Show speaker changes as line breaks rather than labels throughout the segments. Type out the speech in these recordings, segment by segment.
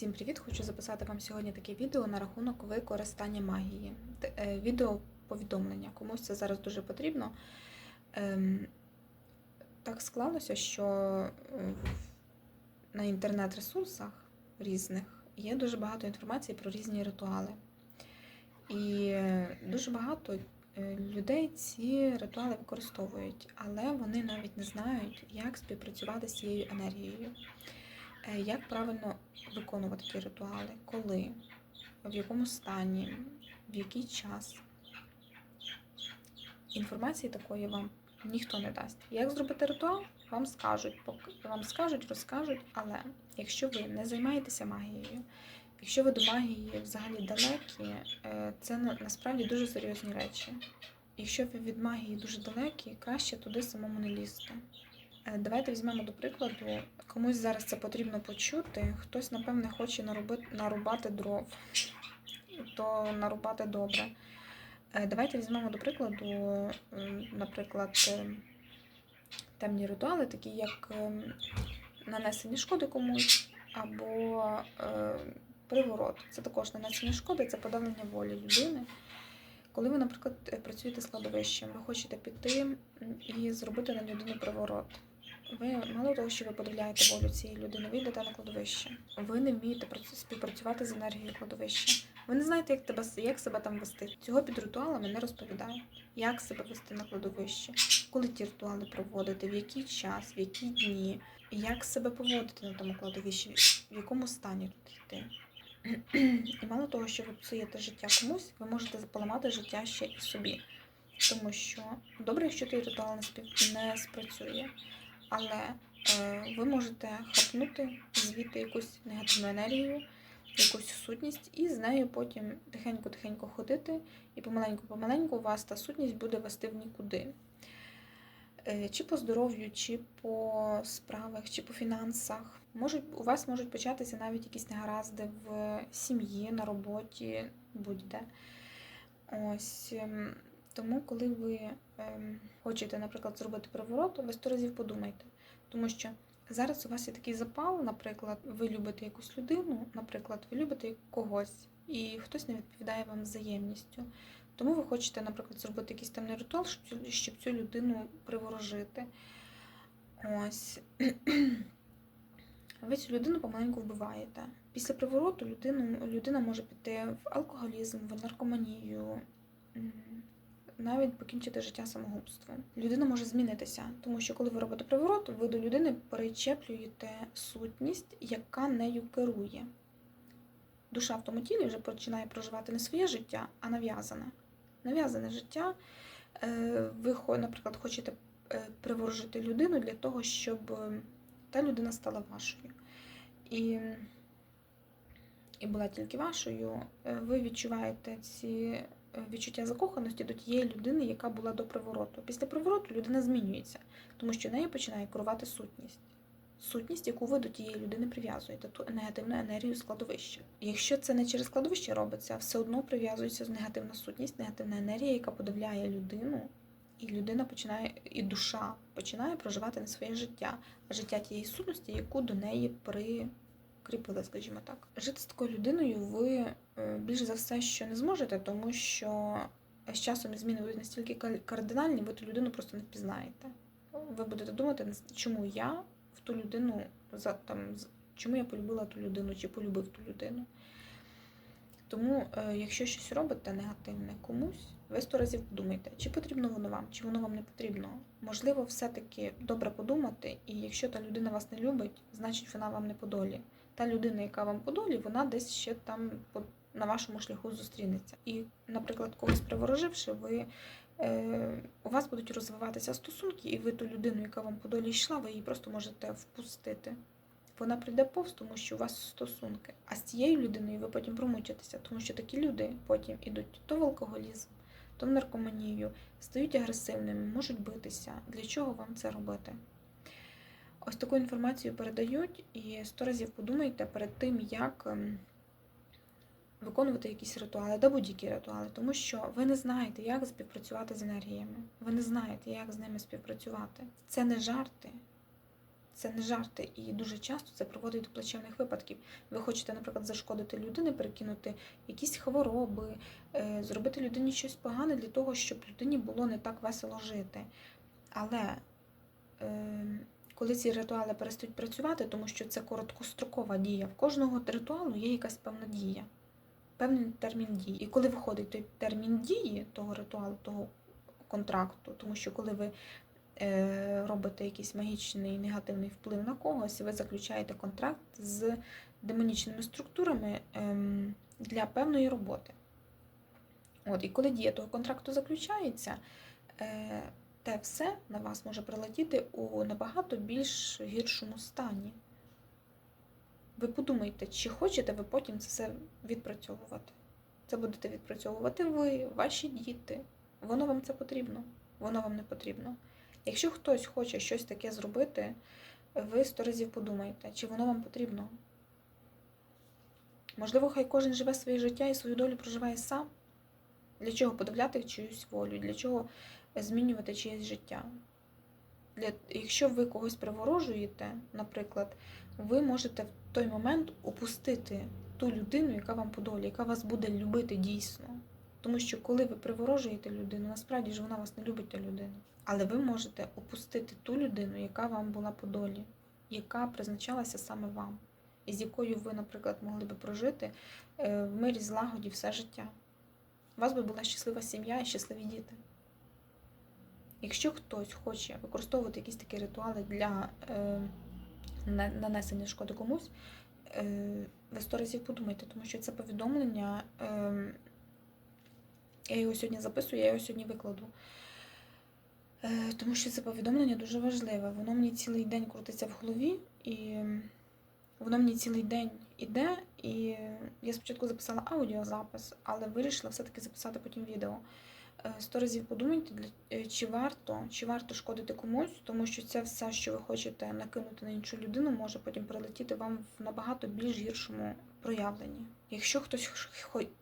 Всім привіт! Хочу записати вам сьогодні таке відео на рахунок використання магії. Е, Відео повідомлення. Комусь це зараз дуже потрібно. Ем, Так склалося, що е, на інтернет-ресурсах різних є дуже багато інформації про різні ритуали. І е, дуже багато людей ці ритуали використовують, але вони навіть не знають, як співпрацювати з цією енергією. Е, Як правильно виконувати ті ритуали, коли, в якому стані, в який час. Інформації такої вам ніхто не дасть. Як зробити ритуал, вам скажуть, вам скажуть, розкажуть, але якщо ви не займаєтеся магією, якщо ви до магії взагалі далекі, е, це насправді дуже серйозні речі. Якщо ви від магії дуже далекі, краще туди самому не лізти. Е, Давайте візьмемо до прикладу, комусь зараз це потрібно почути. Хтось, напевне, хоче наробити, нарубати дров, то нарубати добре. Е, Давайте візьмемо до прикладу, наприклад, е, темні ритуали, такі як нанесення шкоди комусь або приворот. Це також нанесення шкоди, це подавлення волі людини. Коли ви, наприклад, працюєте з кладовищем, ви хочете піти і зробити на людину приворот. Ви мало того, що ви подивляєте волю цієї людини, ви йдете на кладовище. Ви не вмієте співпрацювати з енергією кладовища. Ви не знаєте, як тебе як себе там вести. Цього під ритуалами не розповідають. Як себе вести на кладовищі, коли ті ритуали проводити, в який час, в які дні, як себе поводити на тому кладовищі, в якому стані тут йти. І мало того, що ви псуєте життя комусь, ви можете поламати життя ще і собі. Тому що добре, якщо той ритуал не спрацює, але е, ви можете хапнути звідти якусь негативну енергію, якусь сутність, і з нею потім тихенько-тихенько ходити, і помаленьку-помаленьку вас та сутність буде вести в нікуди. Е, Чи по здоров'ю, чи по справах, чи по фінансах. Можуть, у вас можуть початися навіть якісь негаразди в сім'ї, на роботі, будь-де. Ось. Тому, коли ви ем, хочете, наприклад, зробити приворот, ви сто разів подумайте. Тому що зараз у вас є такий запал, наприклад, ви любите якусь людину, наприклад, ви любите когось, і хтось не відповідає вам взаємністю. Тому ви хочете, наприклад, зробити якийсь темний ритуал, щоб цю, людину приворожити. Ось. Ви цю людину помаленьку вбиваєте. Після привороту людину, людина може піти в алкоголізм, в наркоманію, навіть покінчити життя самогубством. Людина може змінитися, тому що коли ви робите приворот, ви до людини перечеплюєте сутність, яка нею керує. Душа в тому тілі вже починає проживати не своє життя, а нав'язане. Нав'язане життя. Е, Ви, наприклад, хочете е, приворожити людину для того, щоб е, та людина стала вашою. І, і була тільки вашою. Ви відчуваєте ці відчуття закоханості до тієї людини, яка була до привороту. Після привороту людина змінюється, тому що нею починає керувати сутність. Сутність, яку ви до тієї людини прив'язуєте, ту негативну енергію складовища. Якщо це не через складовище робиться, все одно прив'язується негативна сутність, негативна енергія, яка подавляє людину, і людина починає, і душа починає проживати не своє життя, а життя тієї сутності, яку до неї прикріпили, скажімо так. Жити з такою людиною ви е, більш за все що не зможете, тому що з часом зміни будуть настільки кардинальні, ви ту людину просто не впізнаєте. Ви будете думати, чому я в ту людину за там чому я полюбила ту людину, чи полюбив ту людину. Тому, е, якщо щось робите негативне комусь, ви сто разів подумайте, чи потрібно воно вам, чи воно вам не потрібно. Можливо, все-таки добре подумати, і якщо та людина вас не любить, значить вона вам не по долі. Та людина, яка вам по долі, вона десь ще там на вашому шляху зустрінеться. І, наприклад, когось привороживши, ви, е, у вас будуть розвиватися стосунки, і ви ту людину, яка вам по долі йшла, ви її просто можете впустити. Вона прийде повз, тому що у вас стосунки. А з цією людиною ви потім промучитеся, тому що такі люди потім ідуть то в алкоголізм, то в наркоманію, стають агресивними, можуть битися. Для чого вам це робити? Ось таку інформацію передають, і сто разів подумайте перед тим, як ем, виконувати якісь ритуали, да будь-які ритуали, тому що ви не знаєте, як співпрацювати з енергіями. Ви не знаєте, як з ними співпрацювати. Це не жарти. Це не жарти, і дуже часто це приводить до плачевних випадків. Ви хочете, наприклад, зашкодити людини, перекинути якісь хвороби, е, зробити людині щось погане для того, щоб людині було не так весело жити. Але е, коли ці ритуали перестають працювати, тому що це короткострокова дія, в кожного ритуалу є якась певна дія, певний термін дії. І коли виходить той термін дії того ритуалу, того контракту, тому що коли ви е, робите якийсь магічний негативний вплив на когось, ви заключаєте контракт з демонічними структурами ем, для певної роботи. От, і коли дія того контракту заключається, е, те все на вас може прилетіти у набагато більш гіршому стані. Ви подумайте, чи хочете ви потім це все відпрацьовувати. Це будете відпрацьовувати ви, ваші діти. Воно вам це потрібно, воно вам не потрібно. Якщо хтось хоче щось таке зробити, ви сто разів подумайте, чи воно вам потрібно. Можливо, хай кожен живе своє життя і свою долю проживає сам. Для чого подавляти чиюсь волю, для чого змінювати чиєсь життя. Для, Якщо ви когось приворожуєте, наприклад, ви можете в той момент опустити ту людину, яка вам по долі, яка вас буде любити дійсно. Тому що коли ви приворожуєте людину, насправді ж вона вас не любить та людина. Але ви можете опустити ту людину, яка вам була по долі, яка призначалася саме вам, і з якою ви, наприклад, могли би прожити е, в мирі злагоді все життя. У вас би була щаслива сім'я і щасливі діти. Якщо хтось хоче використовувати якісь такі ритуали для е, нанесення шкоди комусь, е, ви сто разів подумайте, тому що це повідомлення. Е, я його сьогодні записую, я його сьогодні викладу. Е, тому що це повідомлення дуже важливе. Воно мені цілий день крутиться в голові, і воно мені цілий день іде. І я спочатку записала аудіозапис, але вирішила все-таки записати потім відео. Е, Сто разів подумайте, чи варто, чи варто шкодити комусь, тому що це все, що ви хочете накинути на іншу людину, може потім прилетіти вам в набагато більш гіршому проявленні. Якщо хтось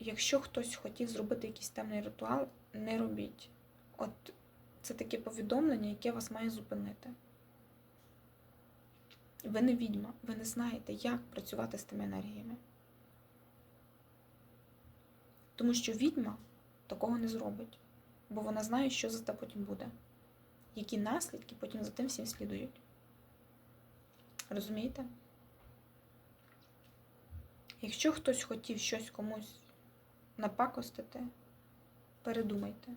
якщо хтось хотів зробити якийсь темний ритуал, не робіть. От це таке повідомлення, яке вас має зупинити. Ви не відьма, ви не знаєте, як працювати з тими енергіями. Тому що відьма такого не зробить, бо вона знає, що за це потім буде, які наслідки потім за тим всім слідують. Розумієте? Якщо хтось хотів щось комусь напакостити, передумайте.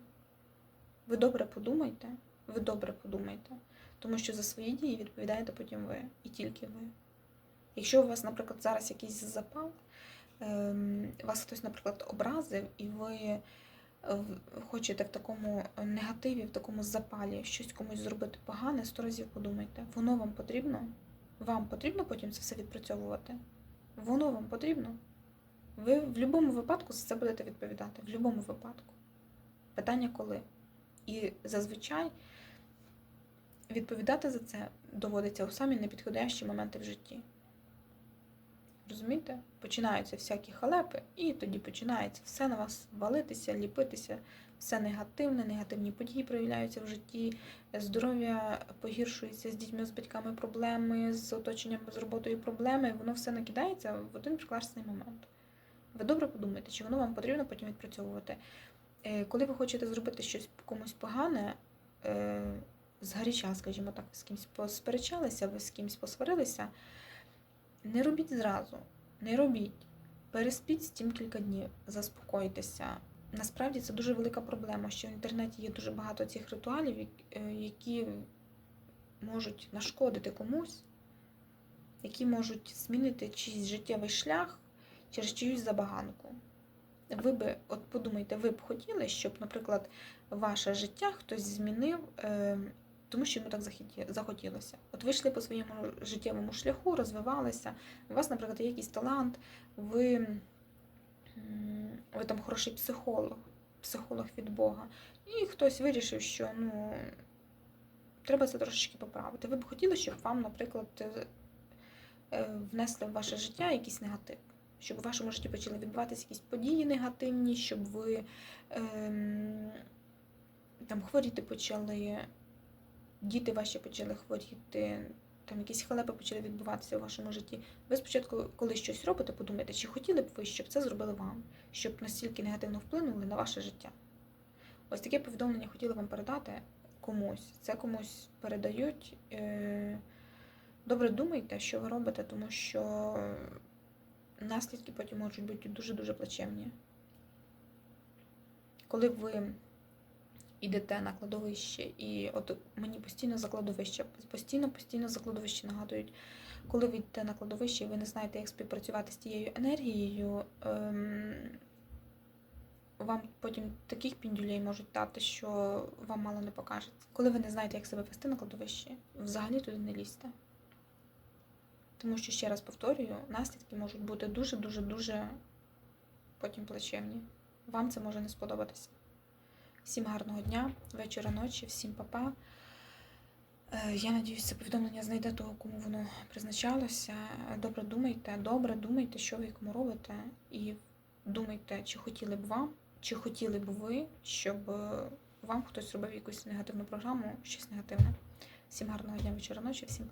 Ви добре подумайте, ви добре подумайте, тому що за свої дії відповідаєте потім ви і тільки ви. Якщо у вас, наприклад, зараз якийсь запал, ем, вас хтось, наприклад, образив, і ви хочете в такому негативі, в такому запалі щось комусь зробити погане, сто разів подумайте, воно вам потрібно? Вам потрібно потім це все відпрацьовувати? Воно вам потрібно? Ви в будь-якому випадку за це будете відповідати. В будь-якому випадку. Питання коли? І зазвичай відповідати за це доводиться у самі непідходящі моменти в житті. Розумієте? Починаються всякі халепи, і тоді починається все на вас валитися, ліпитися, все негативне, негативні події проявляються в житті, здоров'я погіршується з дітьми, з батьками проблеми, з оточенням, з роботою проблеми, воно все накидається в один прекрасний момент. Ви добре подумайте, чи воно вам потрібно потім відпрацьовувати. Е, Коли ви хочете зробити щось комусь погане, е, згаряча, скажімо так, з кимось посперечалися, ви з кимось посварилися, не робіть зразу, не робіть. Переспіть з тим кілька днів, заспокойтеся. Насправді це дуже велика проблема, що в інтернеті є дуже багато цих ритуалів, е, які можуть нашкодити комусь, які можуть змінити чийсь життєвий шлях через чиюсь забаганку. Ви би, от подумайте, ви б хотіли, щоб, наприклад, ваше життя хтось змінив, е, тому що йому так захоті- захотілося. От ви йшли по своєму життєвому шляху, розвивалися, у вас, наприклад, є якийсь талант, ви, ви там хороший психолог, психолог від Бога, і хтось вирішив, що ну, треба це трошечки поправити. Ви б хотіли, щоб вам, наприклад, е, е, внесли в ваше життя якийсь негатив щоб у вашому житті почали відбуватися якісь події негативні, щоб ви ем, там хворіти почали, діти ваші почали хворіти, там якісь халепи почали відбуватися у вашому житті. Ви спочатку, коли щось робите, подумайте, чи хотіли б ви, щоб це зробили вам, щоб настільки негативно вплинули на ваше життя. Ось таке повідомлення хотіла вам передати комусь. Це комусь передають. Е, Добре думайте, що ви робите, тому що наслідки потім можуть бути дуже-дуже плачевні. Коли ви йдете на кладовище, і от мені постійно за кладовище, постійно, постійно за кладовище нагадують, коли ви йдете на кладовище і ви не знаєте, як співпрацювати з тією енергією, ем, вам потім таких піндюлей можуть дати, що вам мало не покажеться. Коли ви не знаєте, як себе вести на кладовищі, взагалі туди не лізьте. Тому що, ще раз повторюю, наслідки можуть бути дуже-дуже дуже потім плачевні. Вам це може не сподобатися. Всім гарного дня, вечора, ночі, всім па-па. Е, Я надіюсь, це повідомлення знайде того, кому воно призначалося. Добре думайте, добре думайте, що ви кому робите. І думайте, чи хотіли б вам, чи хотіли б ви, щоб е, вам хтось робив якусь негативну програму, щось негативне. Всім гарного дня, вечора, ночі, всім.